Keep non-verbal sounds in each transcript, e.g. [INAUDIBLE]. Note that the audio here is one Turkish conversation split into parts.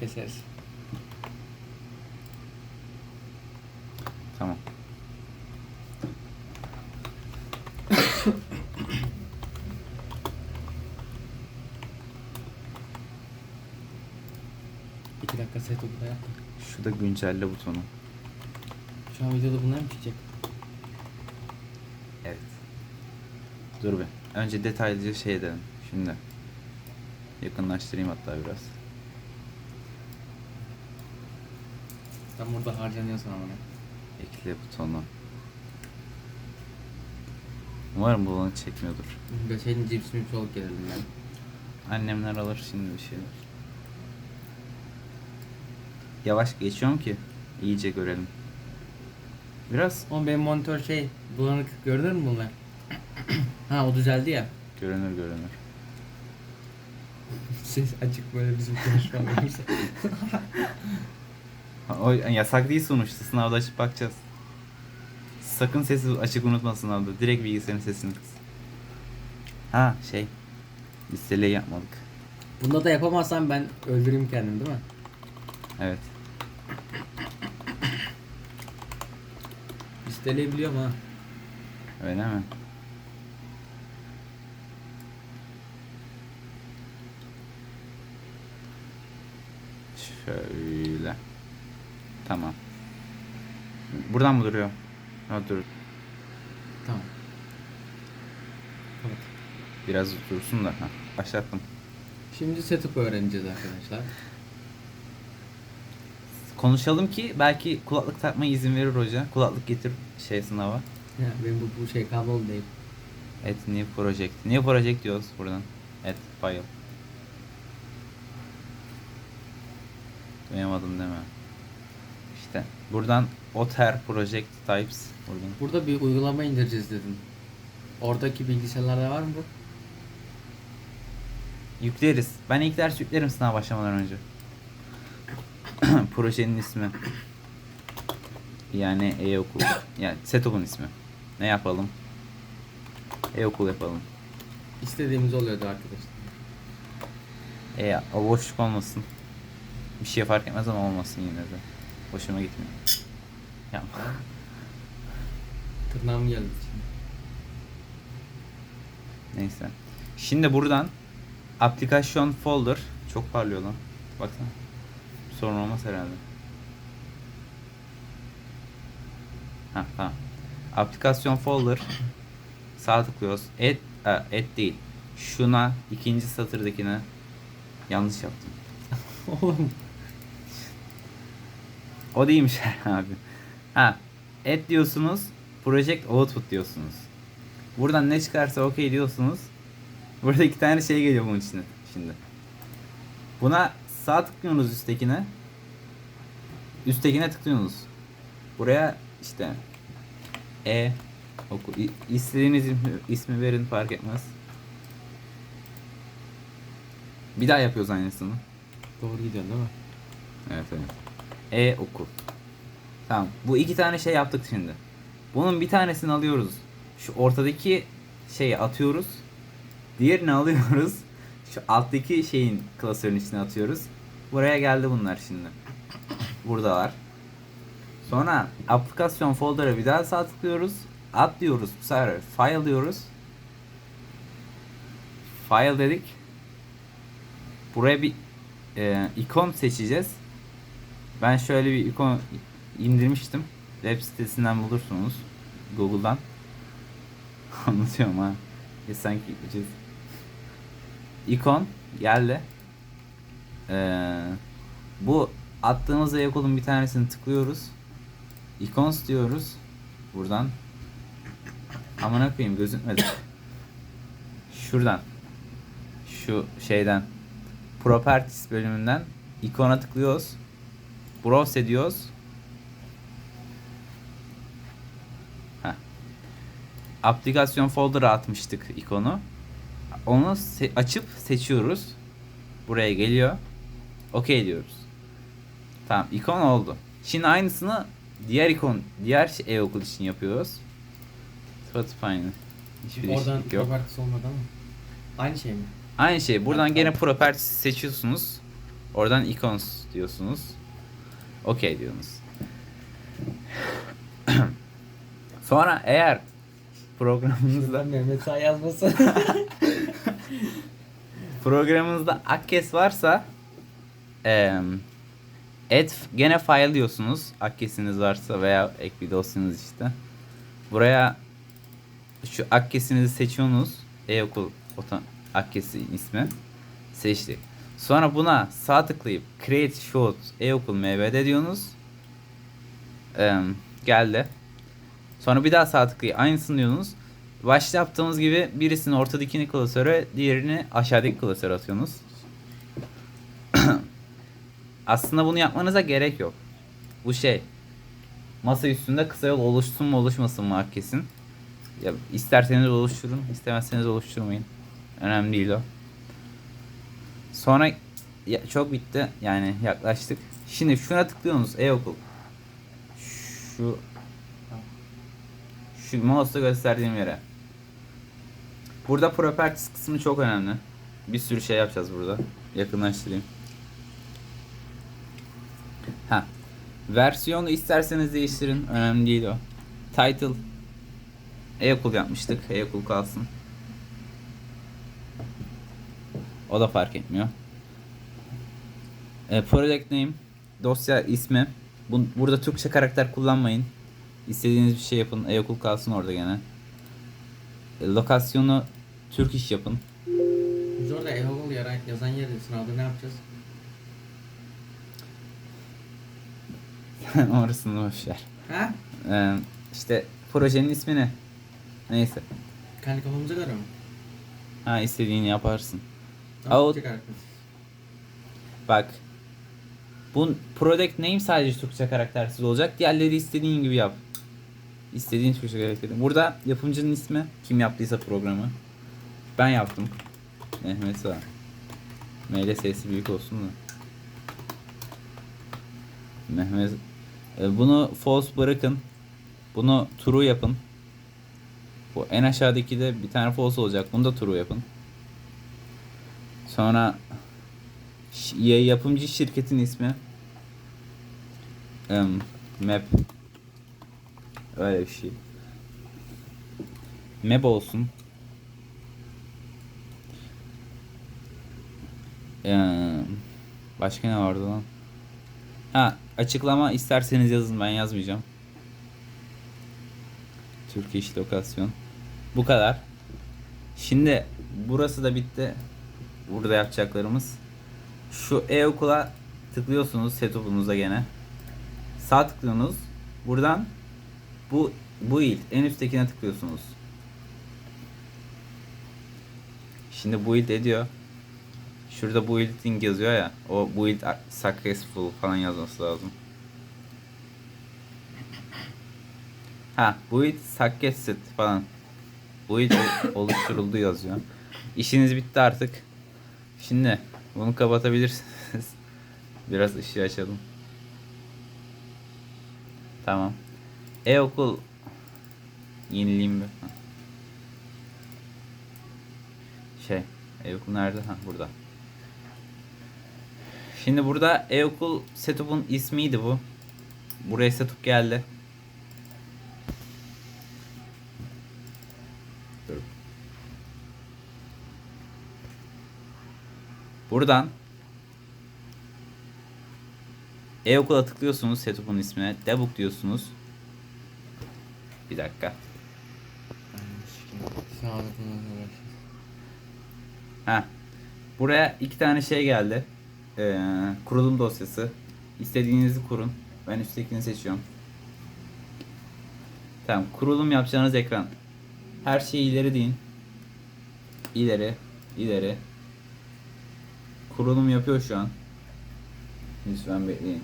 Keseriz. Tamam. [COUGHS] İki dakika set oldu ya. Şu da güncelle butonu. Şu an videoda bunlar mı çıkacak? Evet. Dur bir. Önce detaylıca şey edelim. Şimdi. Yakınlaştırayım hatta biraz. Sen burada harcanıyorsun ama. Ekle butonu. Umarım bu olanı çekmiyordur. Beşeğin cips mips olup gelelim ben. Annemler alır şimdi bir şeyler. Yavaş geçiyorum ki iyice görelim. Biraz Oğlum benim monitör şey bulanık gördün mü bunlar? [COUGHS] ha o düzeldi ya. görünür görünür. Ses açık böyle bizim konuşmamız. [LAUGHS] O yasak değil sonuçta. Sınavda açıp bakacağız. Sakın sesi açık unutma sınavda. Direkt bilgisayarın sesini kıs. Ha şey. Listeleyi yapmadık. Bunda da yapamazsam ben öldüreyim kendimi değil mi? Evet. Listeleyebiliyorum ha. Öyle mi? Şöyle. Tamam. Buradan mı duruyor? Ha dur. Tamam. Evet. Biraz dursun da. Ha, başlattım. Şimdi setup öğreneceğiz arkadaşlar. Konuşalım ki belki kulaklık takmaya izin verir hoca. Kulaklık getir şey sınava. Ya benim bu, bu şey kablolu değil. Et new project. New project diyoruz buradan. Et file. Duyamadım deme. İşte buradan oter project types buradan. Burada bir uygulama indireceğiz dedim. Oradaki bilgisayarlarda var mı bu? Yükleriz. Ben ilk ders yüklerim sınav başlamadan önce. [COUGHS] Projenin ismi. Yani e-okul. Yani setup'un ismi. Ne yapalım? E-okul yapalım. İstediğimiz oluyordu arkadaşlar. E o boşluk olmasın. Bir şey fark etmez ama olmasın yine de. Hoşuma gitmiyor. Yapma. [LAUGHS] Tırnağım geldi şimdi. Neyse. Şimdi buradan aplikasyon folder çok parlıyor lan. Baksana. Sorun olmaz herhalde. Ha tamam. Aplikasyon folder sağ tıklıyoruz. Et, e, et değil. Şuna ikinci satırdakine yanlış yaptım. [LAUGHS] Oğlum O değilmiş [LAUGHS] abi. Ha, et diyorsunuz, project output diyorsunuz. Buradan ne çıkarsa okey diyorsunuz. [LAUGHS] Burada iki tane şey geliyor bunun içine şimdi. Buna sağ tıklıyorsunuz üsttekine. Üsttekine tıklıyorsunuz. Buraya işte e oku istediğiniz ismi, ismi verin fark etmez. Bir daha yapıyoruz aynısını. doğru gidiyorsun değil mi? Evet evet. E okul. Tamam. Bu iki tane şey yaptık şimdi. Bunun bir tanesini alıyoruz. Şu ortadaki şeyi atıyoruz. Diğerini alıyoruz. Şu alttaki şeyin klasörün içine atıyoruz. Buraya geldi bunlar şimdi. Buradalar. Sonra aplikasyon folder'a bir daha sağ tıklıyoruz. At diyoruz. Bu sefer file diyoruz. File dedik. Buraya bir e, ikon seçeceğiz. Ben şöyle bir ikon indirmiştim. Web sitesinden bulursunuz. Google'dan. [LAUGHS] Anlatıyorum ha. Ya sanki ucuz. İkon geldi. Ee, bu attığımız e-okulun bir tanesini tıklıyoruz. Icons diyoruz. Buradan. Amına koyayım gözükmedi. Şuradan. Şu şeyden. Properties bölümünden ikona tıklıyoruz. Browse ediyoruz. Heh. Aplikasyon folder'a atmıştık ikonu. Onu se- açıp seçiyoruz. Buraya geliyor. OK diyoruz. Tamam ikon oldu. Şimdi aynısını diğer ikon, diğer şey- e-okul için yapıyoruz. Spotify aynı. Hiçbir Oradan değişiklik yok. properties olmadı ama. Aynı şey mi? Aynı şey. Buradan gene properties seçiyorsunuz. Oradan icons diyorsunuz. Okey diyorsunuz. Sonra eğer programınızda Mehmet Sağ yazması. [LAUGHS] programınızda Akkes varsa em, add gene file diyorsunuz. Akkesiniz varsa veya ek bir dosyanız işte. Buraya şu Akkes'inizi seçiyorsunuz. E-okul Akkes'i ismi. Seçtik. Sonra buna sağ tıklayıp create short e-okul mbd diyorsunuz. Em, geldi. Sonra bir daha sağ tıklayıp aynısını diyorsunuz. Başta yaptığımız gibi birisini ortadakini klasöre, diğerini aşağıdaki klasöre atıyorsunuz. [CLEARS THROAT] Aslında bunu yapmanıza gerek yok. Bu şey. Masa üstünde kısa yol oluşsun mu oluşmasın mı kesin. Ya isterseniz oluşturun, istemezseniz oluşturmayın. Önemli değil o. Sonra ya, çok bitti. Yani yaklaştık. Şimdi şuna tıklıyorsunuz e-okul. Şu şu mouse'da gösterdiğim yere. Burada properties kısmı çok önemli. Bir sürü şey yapacağız burada. Yakınlaştırayım. Ha. Versiyonu isterseniz değiştirin. Önemli değil o. Title. E-okul yapmıştık. E-okul kalsın. O da fark etmiyor. E, project name. Dosya ismi. Bu, burada Türkçe karakter kullanmayın. İstediğiniz bir şey yapın. E-okul kalsın orada gene. E, lokasyonu Türk iş yapın. Biz orada e-okul yazan yerde sınavda ne yapacağız? [LAUGHS] Orasını boşver. Ha? Ee, işte projenin ismi ne? Neyse. Kendi kafamıza göre mi? Ha istediğini yaparsın. Out-. Bak. Bu product name sadece Türkçe karaktersiz olacak. Diğerleri istediğin gibi yap. İstediğin Türkçe karakteri. Burada yapımcının ismi kim yaptıysa programı. Ben yaptım. Mehmet Sağ. Mail sesi büyük olsun da. Mehmet E, bunu false bırakın. Bunu true yapın. Bu en aşağıdaki de bir tane false olacak. Bunu da true yapın. Sonra yapımcı şirketin ismi Em, Map. Öyle bir şey. Map olsun. Em, başka ne vardı lan? Ha açıklama isterseniz yazın ben yazmayacağım. Türk iş lokasyon bu kadar. Şimdi burası da bitti burada yapacaklarımız şu e-okula tıklıyorsunuz setup'unuzda gene. Sağ tıklıyorsunuz. Buradan bu bu il en üsttekine tıklıyorsunuz. Şimdi build ediyor. Şurada building yazıyor ya. O build successful falan yazması lazım. Ha build successful falan. Build oluşturuldu yazıyor. İşiniz bitti artık. Şimdi bunu kapatabilirsiniz. [LAUGHS] Biraz ışığı açalım. Tamam. E-okul yenileyim. Ha. Şey, e-okul nerede? Ha burada. Şimdi burada e-okul setup'un ismiydi bu. Buraya setup geldi. Buradan e-okula tıklıyorsunuz setup'un ismine. Debug diyorsunuz. Bir dakika. Ha. Buraya iki tane şey geldi. Ee, kurulum dosyası. İstediğinizi kurun. Ben üsttekini seçiyorum. Tamam. Kurulum yapacağınız ekran. Her şeyi ileri deyin. İleri. ileri. Kurulum yapıyor şu an. Lütfen bekleyin.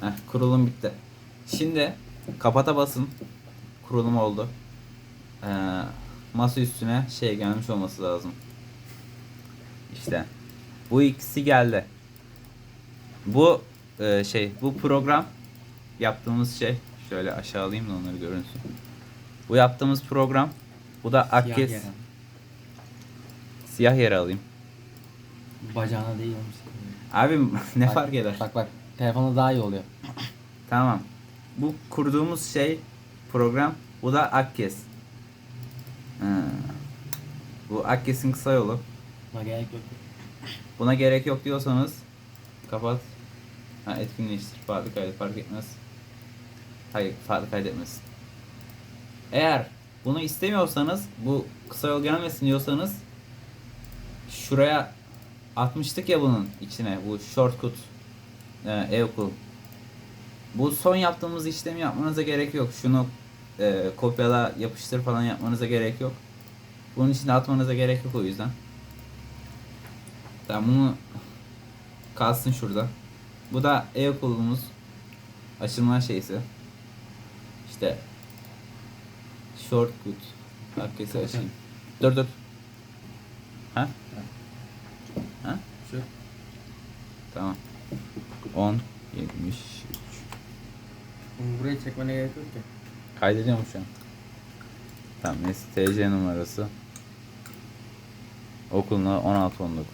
Heh, kurulum bitti. Şimdi kapata basın. Kurulum oldu. Ee, masa üstüne şey gelmiş olması lazım. İşte bu ikisi geldi. Bu e, şey bu program yaptığımız şey şöyle aşağı alayım da onları görünsün. Bu yaptığımız program bu da Siyah Akkes yere. siyah yere alayım. Bacağına değiyormuş. Abi [LAUGHS] ne Bak, fark eder? Bak bak. Telefonda daha iyi oluyor. [CLEARS THROAT] Tamam. Bu kurduğumuz şey program. Bu da Akkes. Ha. Bu Akkes'in kısa yolu. Buna gerek yok. Buna gerek yok diyorsanız kapat. Ha, etkinleştir. Farklı kaydet fark etmez. Hayır farklı kaydetmez. Eğer bunu istemiyorsanız bu kısa yol gelmesin diyorsanız şuraya atmıştık ya bunun içine bu shortcut e, e-okul. Bu son yaptığımız işlemi yapmanıza gerek yok. Şunu e, kopyala yapıştır falan yapmanıza gerek yok. Bunun içine atmanıza gerek yok o yüzden. Tamam bunu kalsın şurada. Bu da e-okulumuz açılma şeysi. İşte shortcut. Herkese açayım. Dur dur. Ha? Ha? Şu. Tamam. 10 73. Bunu buraya çekmene gerek yok ki. Kaydediyor mu şu an? Tamam neyse TC numarası. Okuluna 16 19.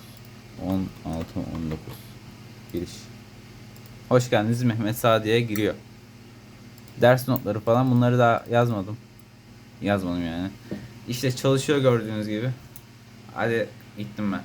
16 19. Giriş. Hoş geldiniz Mehmet Sadi'ye giriyor. Ders notları falan bunları daha yazmadım. Yazmadım yani. İşte çalışıyor gördüğünüz gibi. Hadi gittim ben.